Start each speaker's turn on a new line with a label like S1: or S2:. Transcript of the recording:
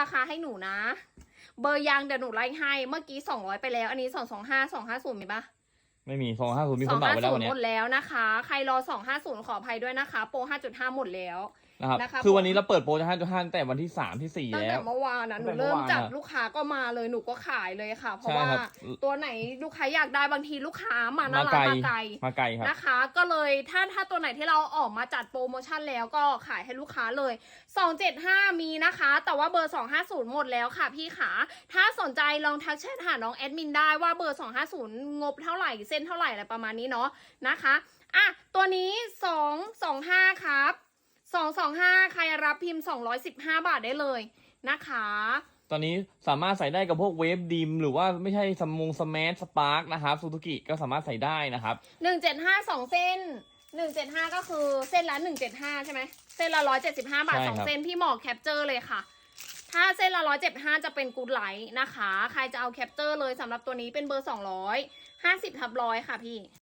S1: ราคาให้หนูนะ เบอร์ยางเดี๋ยวหนูไล่ให้ เมื่อกี้สองร้อยไปแล้ว อันนี้สองสองห้าสองห้าศูนย์มีปะ
S2: ไม่มีสองห้าศูนย์มี
S1: ส
S2: ค
S1: อนง
S2: เหมา
S1: ห้า
S2: ไปแล้ว
S1: ศู
S2: วัน
S1: นย์
S2: เนี้
S1: หม
S2: ย
S1: ดแล้วนะคะ ใครรอสองห้าศูนย์ขออภัยด้วยนะคะ โปรห้าจุดห้าหมดแล้ว
S2: นะครับ
S1: นะคะ
S2: คือวันนี้เราเปิดโปรจะห้าจุดห้าแต่วันที่สามที่สี่
S1: ตั้ง
S2: แล้
S1: แต่
S2: ว
S1: เมื่อวานนะห
S2: ตั้
S1: นู
S2: งแต่เมื่อ
S1: เริ่ม
S2: วาน
S1: จับ
S2: อะ
S1: ลูกค้าก็มาเลยหนูก็ขายเลยค่ะ เพราะ
S2: ใช่
S1: ว่า
S2: ครับ
S1: ตัวไหนลูกค้าอยากได้บางทีลูกค้ามาหน้า
S2: มา
S1: ร้า
S2: ไกล
S1: นมาไกล
S2: มาไกลครับ
S1: นะคะ ก็เลยถ้าถ้าตัวไหนที่เราออกมาจัดโปรโมชั่นแล้วก็ขายให้ลูกค้าเลย 275 มีนะคะ แต่ว่าเบอร์ 250 หมดแล้วค่ะพี่ขา ถ้าสนใจลองทักแชทหาน้องแอดมินได้ว่าเบอร์ 250 งบเท่าไหร่เส้นเท่าไหร่อะไรประมาณนี้เนาะนะคะอะตัวนี้ 225 ครับ 225 ใครรับพิมพ์ 215 บาทได้เลยนะคะ
S2: ตอนนี้สามารถใส่ได้กับพวกเวฟดิม หรือว่าไม่ใช่สมงสมาร์ทสปาร์กนะครับซูซูกิก็สามารถใส่ได้นะครับ
S1: หนึ่งเจ็ดห้าสองเส้นหนึ่งเจ็ดห้าก็คือเส้นละหนึ่งเจ็ดห้าใช่ไหมเส้นละร้อยเจ็ดสิบห้าบาท
S2: ใช่
S1: สอง
S2: ครับ
S1: เส้นพี่หมอแคปเจอร์เลยค่ะ ถ้าเส้นละร้อยเจ็ดห้าจะเป็นกูดไลท์นะคะ ใครจะเอาแคปเจอร์เลยสำหรับตัวนี้เป็นเบอร์สองร้อยห้าสิบทับร้อยค่ะพี่